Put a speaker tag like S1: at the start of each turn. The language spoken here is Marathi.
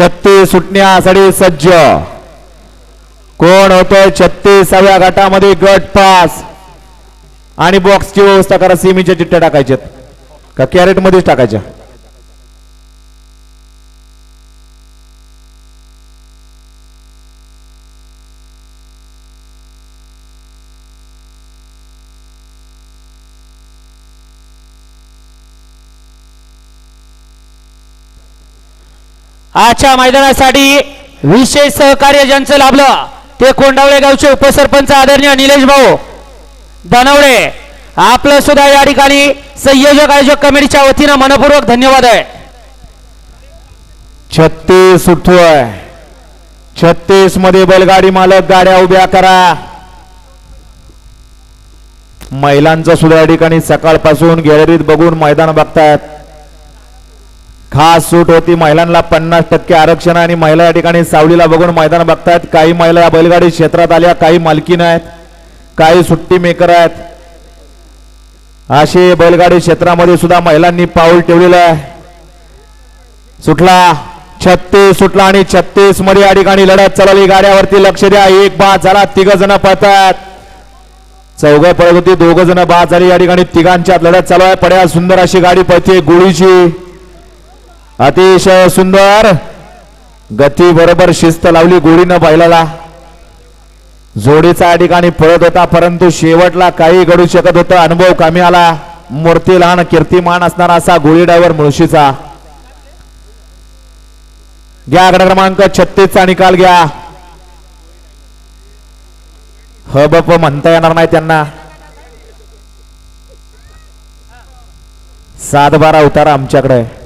S1: छत्तीस सुटण्यासाठी सज्ज कोण होतोय छत्तीसाव्या गटामध्ये गट पास? आणि बॉक्सची व्यवस्था करा सिमीच्या चिठ्ठ्या टाकायच्यात का कॅरेटमध्येच टाकायच्या?
S2: आजच्या मैदानासाठी विशेष सहकार्य ज्यांचं लाभलं ते कोंडावळे गावचे उपसरपंच आदरणीय निलेश भाऊ धनवडे. आपलं सुद्धा या ठिकाणी संयोजक आयोजक कमिटीच्या वतीनं मनपूर्वक धन्यवाद आहे.
S1: छत्तीस उठतोय. छत्तीसमध्ये बैलगाडी मालक गाड्या उभ्या करा. महिलांचा सुद्धा या ठिकाणी सकाळपासून गॅलरीत बघून मैदान बघतायत. खास सूट होती. महिलांना पन्नास टक्के आरक्षण आणि महिला या ठिकाणी सावलीला बघून मैदान बघतायत. काही महिला या बैलगाडी क्षेत्रात आल्या काही मालकीन आहेत काही सुट्टी मेकर आहेत. असे बैलगाडी क्षेत्रामध्ये सुद्धा महिलांनी पाऊल ठेवलेलं आहे. सुटला छत्तीस सुटला आणि छत्तीसमध्ये या ठिकाणी लढत चालवली गाड्यावरती लक्ष द्या. एक बाद झाला. तिघ जण पळतात चौघ पळत होती. दोघ जण बाद झाली. या ठिकाणी तिघांच्यात लढत चालू आहे. पड्या सुंदर अशी गाडी पळते गोळीची. अतिशय सुंदर गती बरोबर शिस्त लावली गोळीनं बैलाला. जोडीचा या ठिकाणी पळत होता परंतु शेवटला काही घडू शकत होतं. अनुभव कमी आला. मूर्ती लहान कीर्तिमान असणारा असा गोळी ड्रायव्हर मुळशीचा. घ्या आकडा क्रमांक छत्तीसचा निकाल घ्या. ह बप म्हणता येणार नाही त्यांना. सात बारा उतारा आमच्याकडे.